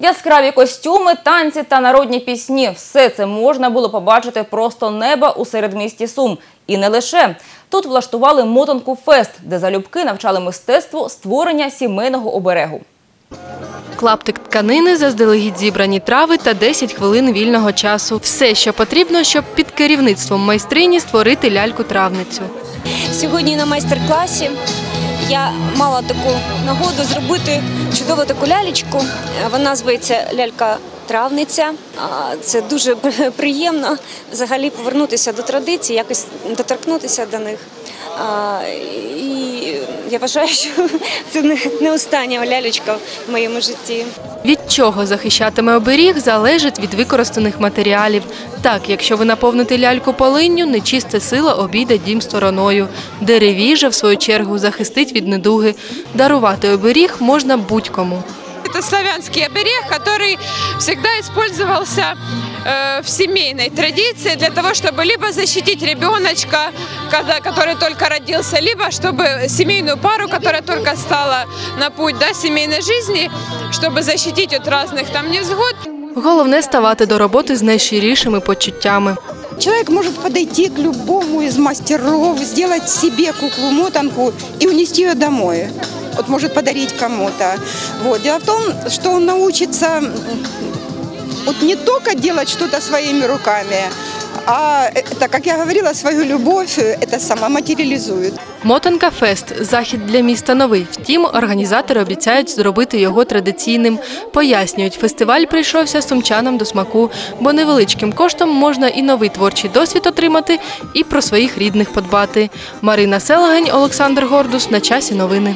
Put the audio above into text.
Яскраві костюми, танці та народні пісні – все це можна було побачити просто неба у середмісті Сум. І не лише. Тут влаштували мотанку фест, де залюбки навчали мистецтву створення сімейного оберегу. Клаптик тканини, заздалегідь зібрані трави та 10 хвилин вільного часу. Все, що потрібно, щоб під керівництвом майстрині створити ляльку-травницю. Сьогодні на майстер-класі я мала таку нагоду зробити чудову таку лялечку. Вона зветься лялька-травниця. Це дуже приємно взагалі повернутися до традицій, якось доторкнутися до них. І я вважаю, що це не- не остання лялечка в моєму житті. Від чого захищатиме оберіг, залежить від використаних матеріалів. Так, якщо ви наповните ляльку полинню, нечиста сила обійде дім стороною. Деревіжа, в свою чергу, захистить від недуги. Дарувати оберіг можна будь-кому. Это славянский оберег, который всегда использовался э, в семейной традиции для того, чтобы либо защитить ребеночка, когда, который только родился, либо чтобы семейную пару, которая только стала на путь да, семейной жизни, чтобы защитить от разных там невзгод. Головне ставати до роботи з найщирішими почуттями. Человек может подойти к любому из мастеров, сделать себе куклу-мотанку и унести ее домой. Вот может подарить кому-то. Вот. Дело в том, что он научится м, вот не только делать что-то своими руками, а, это, как я говорила, свою любовь э, это сама материализует. Мотанка Фест захід для міста новий. Втім, організатори обіцяють зробити його традиційним. Пояснюють, фестиваль прийшовся сумчанам до смаку, бо невеличким коштом можна і новий творчий досвід отримати, і про своїх рідних подбати. Марина Селагень, Олександр Гордус. На часі новини.